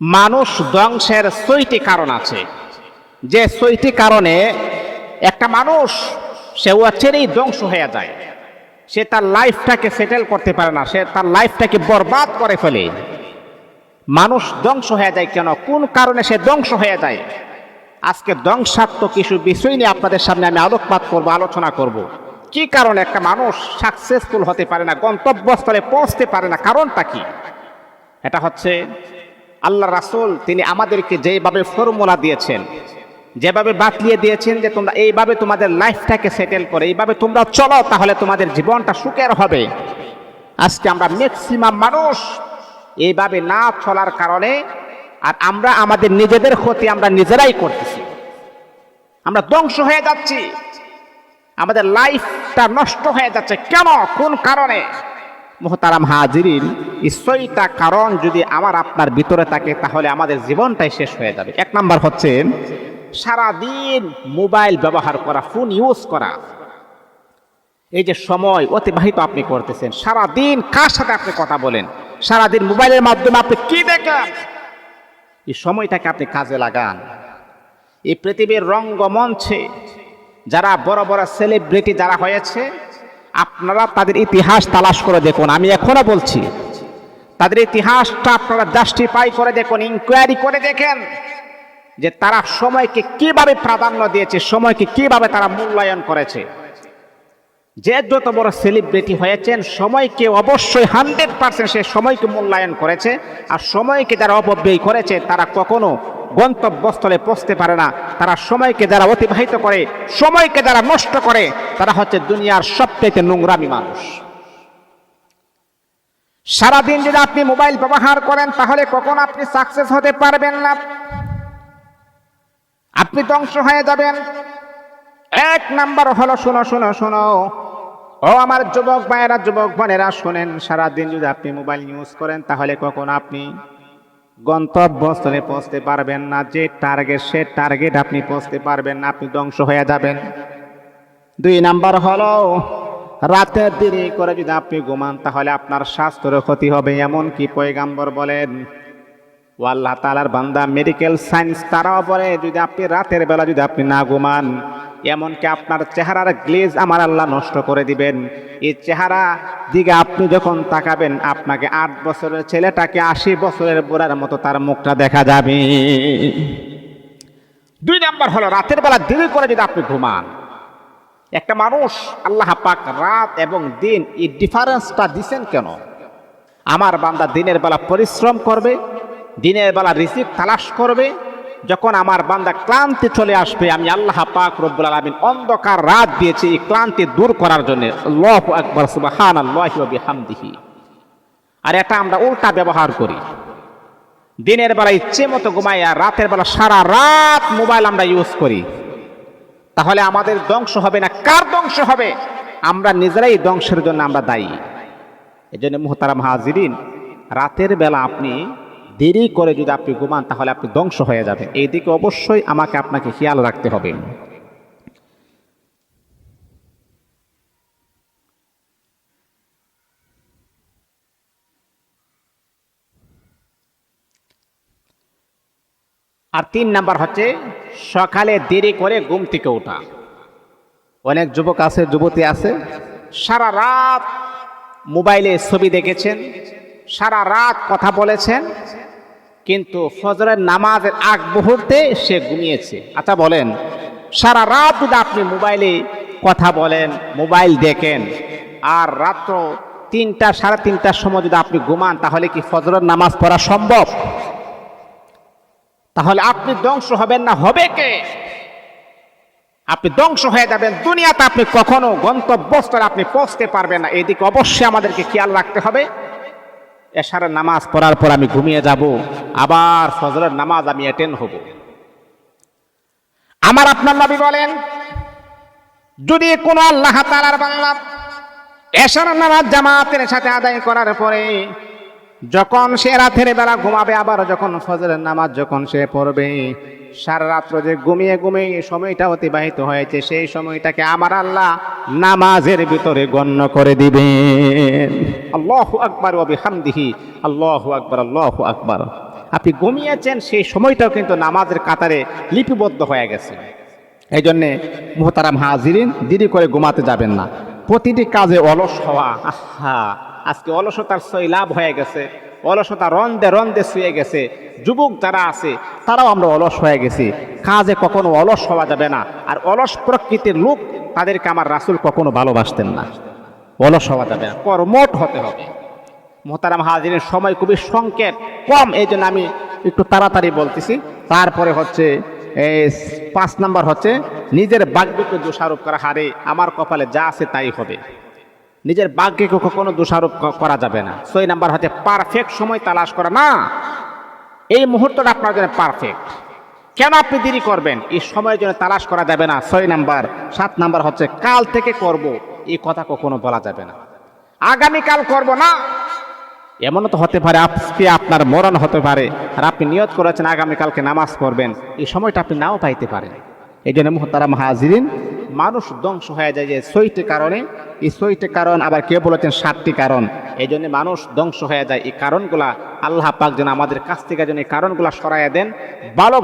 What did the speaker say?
মানুষ ধ্বংসের ছয়টি কারণ আছে। যে ছয়টি কারণে একটা মানুষ, সে অচেরেই ধ্বংস হয়ে যায়। সে তার লাইফটাকে সেটেল করতে পারে না, সে তার লাইফটাকে বরবাদ করে ফেলে। মানুষ ধ্বংস হয়ে যায় কেন? কোন কারণে সে ধ্বংস হয়ে যায়? আজকে ধ্বংসাত্মক কিছু বিষয় নিয়ে আপনাদের সামনে আমি আলোকপাত করব, আলোচনা করব। কি কারণে একটা মানুষ সাকসেসফুল হতে পারে না, গন্তব্যস্থলে পৌঁছতে পারে না, কারণটা কি? এটা হচ্ছে আল্লাহ রাসুল তিনি আমাদেরকে যেভাবে ফর্মুলা দিয়েছেন, যেভাবে বাতলিয়ে দিয়েছেন যে তোমরা এইভাবে তোমাদের লাইফটাকে সেটেল করে, এইভাবে তোমরা চলো তাহলে তোমাদের জীবনটা সুখের হবে। আজকে আমরা ম্যাক্সিমাম মানুষ এইভাবে না চলার কারণে আর আমরা আমাদের নিজেদের ক্ষতি আমরা নিজেরাই করতেছি। আমরা ধ্বংস হয়ে যাচ্ছি। আমাদের লাইফটা নষ্ট হয়ে যাচ্ছে কেন? কোন কারণে? মোহতারাম হাজিরিন ছয়টা কারণ যদি আমার আপনার ভিতরে থাকে, তাহলে আমাদের জীবনটাই শেষ হয়ে যাবে। এক নাম্বার হচ্ছে, সারাদিন মোবাইল ব্যবহার করা, ফোন ইউজ করা। এই যে সময় অতিবাহিত আপনি করতেছেন, সারাদিন কার সাথে আপনি কথা বলেন? সারাদিন মোবাইলের মাধ্যমে আপনি কি দেখেন? এই সময়টাকে আপনি কাজে লাগান। এই পৃথিবীর রঙ্গমঞ্চে যারা বড় বড় সেলিব্রিটি যারা হয়েছে আপনারা তাদের ইতিহাস তালাশ করে দেখুন, আমি এখনও বলছি। তাদের ইতিহাসটা আপনারা জাস্টিফাই করে দেখুন ইনকোয়ারি করে দেখেন যে তারা সময়কে কীভাবে প্রাধান্য দিয়েছে, সময়কে কীভাবে তারা মূল্যায়ন করেছে। যে যত বড় সেলিব্রিটি হয়েছেন, সময়কে অবশ্যই হান্ড্রেড পার্সেন্ট সে সময়কে মূল্যায়ন করেছে, আর সময়কে যারা অপব্যয় করেছে, তারা কখনো গন্তব্যস্থলে পৌঁছতে পারে না। তারা সময়কে যারা অতিবাহিত করে, সময়কে যারা নষ্ট করে, তারা হচ্ছে দুনিয়ার সবচেয়ে নোংরামি মানুষ। সারাদিন যদি আপনি মোবাইল ব্যবহার করেন, তাহলে কখন আপনি সাকসেস হতে পারবেন না? আপনি ধ্বংস হয়ে যাবেন। এক নাম্বার হলো, শোনো শোনো শোনো। ও আমার যুবক ভাইয়েরা, যুবক বোনেরা, শোনেন, সারাদিন যদি আপনি মোবাইল ইউজ করেন, তাহলে কখন আপনি গন্তব্যস্থলে পৌঁছতে পারবেন না। যে টার্গেট সে টার্গেট আপনি পৌঁছতে পারবেন না, আপনি ধ্বংস হয়ে যাবেন। দুই নাম্বার হলো, রাতের দেরি করে যদি আপনি ঘুমান, তাহলে আপনার স্বাস্থ্যের ক্ষতি হবে এমন কি পয়গাম্বর বলেন ও তালার বান্দা মেডিকেল সায়েন্স তারাও বলে, যদি আপনি রাতের বেলা যদি আপনি না ঘুমান এমনকি আপনার চেহারার গ্লেজ আমার আল্লাহ নষ্ট করে দিবেন। এই চেহারা দিকে আপনি যখন তাকাবেন, আপনাকে আট বছরের ছেলেটাকে আশি বছরের বোড়ার মতো তার মুখটা দেখা যাবে। দুই নাম্বার হলো, রাতের বেলা দেরি করে যদি আপনি ঘুমান। একটা মানুষ আল্লাহ পাক রাত এবং দিন এই ডিফারেন্সটা দিছেন কেন? আমার বান্দা দিনের বেলা পরিশ্রম করবে, দিনের বেলা রিসিভ তালাশ করবে যখন আমার বান্দা ক্লান্তি চলে আসবে, আমি আল্লাহ পাক রব্বুল আলমিন অন্ধকার রাত দিয়েছি এই ক্লান্তি দূর করার জন্য। আল্লাহ আকবর সুবাহান আল্লাহি হামদিহি আর এটা আমরা উল্টা ব্যবহার করি। দিনের বেলা ইচ্ছে মতো ঘুমাই আর রাতের বেলা সারা রাত মোবাইল আমরা ইউজ করি। তাহলে আমাদের ধ্বংস হবে না? কার ধ্বংস হবে? আমরা নিজেরাই ধ্বংসের জন্য আমরা দায়ী। এই জন্য মোহতারাম হাজিরিন, রাতের বেলা আপনি দেরি করে যদি আপনি ঘুমান, তাহলে আপনি ধ্বংস হয়ে যাবেন। এই দিকে অবশ্যই আমাকে আপনাকে খেয়াল রাখতে হবে। আর তিন নাম্বার হচ্ছে, সকালে দেরি করে ঘুম থেকে ওঠা। অনেক যুবক আছে, যুবতী আছে, সারা রাত মোবাইলে ছবি দেখেছেন, সারা রাত কথা বলেছেন কিন্তু ফজরের নামাজের আগ মুহূর্তে সে ঘুমিয়েছে। আচ্ছা বলেন, সারা রাত যদি আপনি মোবাইলে কথা বলেন, মোবাইল দেখেন, আর রাত্র তিনটা, সাড়ে তিনটার সময় যদি আপনি ঘুমান, তাহলে কি ফজরের নামাজ পড়া সম্ভব? তাহলে আপনি ধ্বংস হবেন না, হবে কে? আপনি ধ্বংস হয়ে যাবেন, দুনিয়াতে আপনি কখনো গন্তব্যস্থলে আপনি পৌঁছতে পারবেন না। এদিকে অবশ্যই আমাদেরকে খেয়াল রাখতে হবে। এশারের নামাজ পড়ার পর আমি ঘুমিয়ে যাব, আবার ফজরের নামাজ আমি অ্যাটেন্ড হব। আমার আপনার নবী বলেন, যদি কোনো আল্লাহ তালার বাংলা এশার নামাজ জামাতের সাথে আদায় করার পরে যখন সে রাতের বেলা ঘুমাবে, আবার যখন ফজরের নামাজ যখন সে পড়বে, সারা রাত্র যে ঘুমিয়ে ঘুমিয়ে সময়টা অতিবাহিত হয়েছে, সেই সময়টাকে আমার আল্লাহ নামাজের ভিতরে গণ্য করে দিবেন। আল্লাহ আকবর ও বিহামদিহি। আল্লাহ আকবর আল্লাহ আকবর। আপনি ঘুমিয়েছেন, সেই সময়টাও কিন্তু নামাজের কাতারে লিপিবদ্ধ হয়ে গেছে। এই জন্যে মোহতারাম হাজিরিন, দেরি করে ঘুমাতে যাবেন না। প্রতিটি কাজে অলস হওয়া, আহা। আজকে অলসতার লাভ হয়ে গেছে, অলসতা রন্দে রন্দে শুয়ে গেছে, যুবক যারা আছে, তারাও আমরা অলস হয়ে গেছি। কাজে কখনো অলস হওয়া যাবে না, আর অলস প্রকৃতির লোক তাদেরকে আমার রাসুল কখনো ভালোবাসতেন না। অলস হওয়া যাবে না, কর্মঠ হতে হবে। মোহতারাম হাজিরের সময় খুবই সংকেত কম এই জন্য আমি একটু তাড়াতাড়ি বলতেছি। তারপরে হচ্ছে পাঁচ নাম্বার হচ্ছে, নিজের ভাগ্যকে দোষারোপ করা, হারে আমার কপালে যা আছে তাই হবে। নিজের ভাগ্যকে কখনো দোষারোপ করা যাবে না। ছয় নাম্বার হচ্ছে পারফেক্ট সময় তালাশ করা। না, এই মুহূর্তটা আপনার জন্য পারফেক্ট কেন আপনি দেরি করবেন? এই সময়ের জন্য তালাশ করা যাবে না। ছয় নাম্বার, সাত নাম্বার হচ্ছে কাল থেকে করব। এই কথা কখনো বলা যাবে না। আগামীকাল করব না। এমনও তো হতে পারে, আজকে আপনার মরণ হতে পারে। আর আপনি নিয়ত করেছেন আগামীকালকে নামাজ পড়বেন। এই সময়টা আপনি নাও পাইতে পারেন। এই জন্য মোহতারাম হাজিরিন মানুষ ধ্বংস হয়ে যায় যে ছয়টি কারণে, এই ছয়টি কারণ আবার কেউ বলেছেন সাতটি কারণ। এই জন্য মানুষ ধ্বংস হয়ে যায়। এই কারণগুলা আল্লাহ পাক যেন আমাদের কাছ থেকে যেন এই কারণগুলা সরাইয়া দেন। ভালো